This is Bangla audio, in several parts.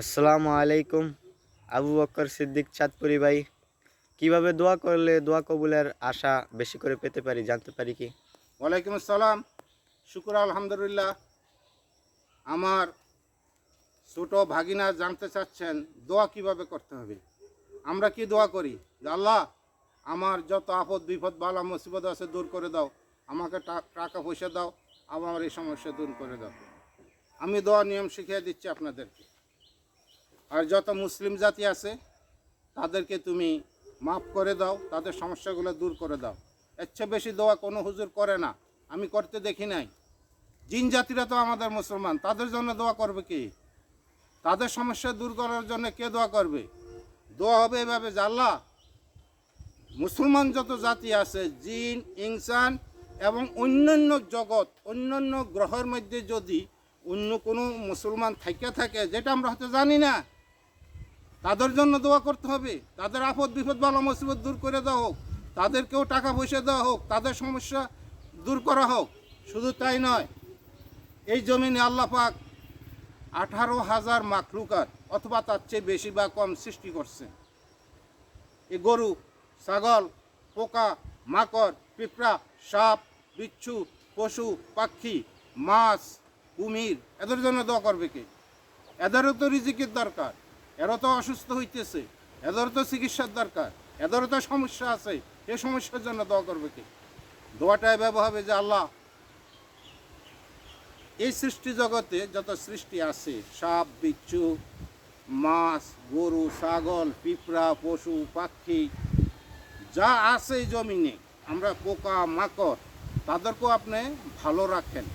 আসসালামু আলাইকুম, আবু বক্কর সিদ্দিক চাঁদপুরি ভাই। কীভাবে দোয়া করলে দোয়া কবুলের আশা বেশি করে পেতে পারি, জানতে পারি কি? ওয়ালাইকুম আসসালাম। শুকুর, আলহামদুলিল্লাহ। আমার ছোট ভাগিনা জানতে চাচ্ছেন, দোয়া কীভাবে করতে হবে? আমরা কি দোয়া করি? আল্লাহ, আমার যত আপদ, বিপদ, বালা, মুসিবত আছে, দূর করে দাও। আমাকে টাকা পয়সা দাও। আমার এই সমস্যা দূর করে দাও। আমি দোয়া নিয়ম শিখিয়ে দিচ্ছি আপনাদেরকে। আর যত মুসলিম জাতি আছে, তাদেরকে তুমি মাফ করে দাও, তাদের সমস্যাগুলো দূর করে দাও। এর চেয়ে বেশি দোয়া কোনো হুজুর করে না, আমি করতে দেখি নাই। জিন জাতিরা তো আমাদের মুসলমান, তাদের জন্য দোয়া করবে কি? তাদের সমস্যা দূর করার জন্য কে দোয়া করবে? দোয়া হবে এভাবে আল্লাহ, মুসলমান যত জাতি আছে, জিন, ইনসান এবং অন্যান্য জগৎ, অন্যান্য গ্রহের মধ্যে যদি অন্য কোনো মুসলমান থাকে থাকে, যেটা আমরা হয়তো জানি না তাদের জন্য দোয়া করতে হবে। তাদের আপদ বিপদ বালা মুসিবত দূর করে দেওয়া হোক। তাদেরকেও টাকা পয়সা দেওয়া হোক। তাদের সমস্যা দূর করা হোক। শুধু তাই নয়, এই জমিনে আল্লাহ পাক আঠারো হাজার মাখলুকাত অথবা তার চেয়ে বেশি বা কম সৃষ্টি করছে এই গরু, ছাগল, পোকা, মাকড়, পিঁপড়া, সাপ, বিচ্ছু, পশু, পাখি, মাছ, কুমির, এদের জন্য দোয়া করবে কে? এদেরও তো রিজিকের দরকার। এরও তো অসুস্থ হইতেছে। এদেরও তো চিকিৎসার দরকার। এদেরও তো সমস্যা আছে। এ সমস্যার জন্য দোয়া করবে কে? দোয়াটা এভাবে হবে যে আল্লাহ এই সৃষ্টি জগতে যত সৃষ্টি আছে, সাপ, বিচ্ছু, মাছ, গরু, ছাগল, পিঁপড়া, পশু, পাখি, যা আছে জমিনে, আমরা পোকা, মাকড়, তাদেরকেও আপনি ভালো রাখেন।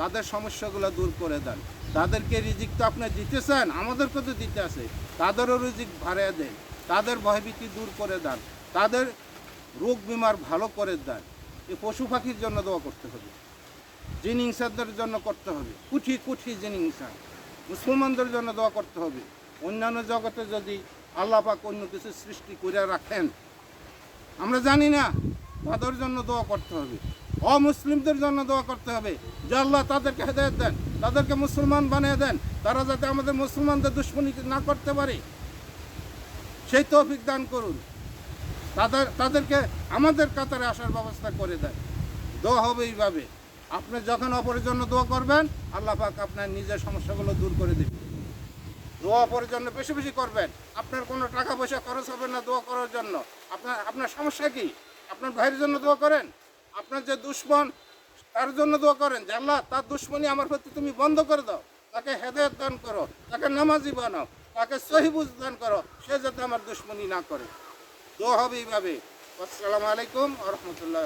তাদের সমস্যাগুলো দূর করে দেন। তাদেরকে রিজিক তো আপনি দিতেছেন, আমাদেরকে তো দিতে আছে। তাদেরও রিজিক ভাড়িয়ে দেন, তাদের ভয়ভীতি দূর করে দেন, তাদের রোগ বিমার ভালো করে দেন। এই পশু পাখির জন্য দোয়া করতে হবে। জিনিংসাদের জন্য করতে হবে। কুঠি কুঠি জিনিংসা। মুসলমানদের জন্য দোয়া করতে হবে। অন্যান্য জগতে যদি আল্লাহ পাক অন্য কিছু সৃষ্টি করে রাখেন, আমরা জানি না, তাদের জন্য দোয়া করতে হবে। অমুসলিমদের জন্য দোয়া করতে হবে। যে আল্লাহ তাদেরকে হেদায়ত দেন, তাদেরকে মুসলমান বানিয়ে দেন, তারা যাতে আমাদের মুসলমানদের দুশ্মনী না করতে পারে। সেই তৌফিক দান করুন। তাদের, তাদেরকে আমাদের কাতারে আসার ব্যবস্থা করে দেন। দোয়া হবে এইভাবে। আপনি যখন অপরের জন্য দোয়া করবেন, আল্লাহ পাক আপনার নিজের সমস্যাগুলো দূর করে দেবে। দোয়া অপরের জন্য বেশি বেশি করবেন। আপনার কোনো টাকা পয়সা খরচ হবে না দোয়া করার জন্য। আপনার আপনার সমস্যা কি? আপনার ভাইয়ের জন্য দোয়া করেন? আপনার যে দুশ্মন, তার জন্য দোয়া করেন যে আল্লাহ, তার দুশ্মনী আমার প্রতি তুমি বন্ধ করে দাও। তাকে হেদায়ত দান করো, তাকে নামাজি বানাও, তাকে সহিবুজ দান করো, সে যাতে আমার দুশ্মনী না করে। দোয়া হবে এইভাবে। আসসালামু আলাইকুম আ রহমতুল্লাহ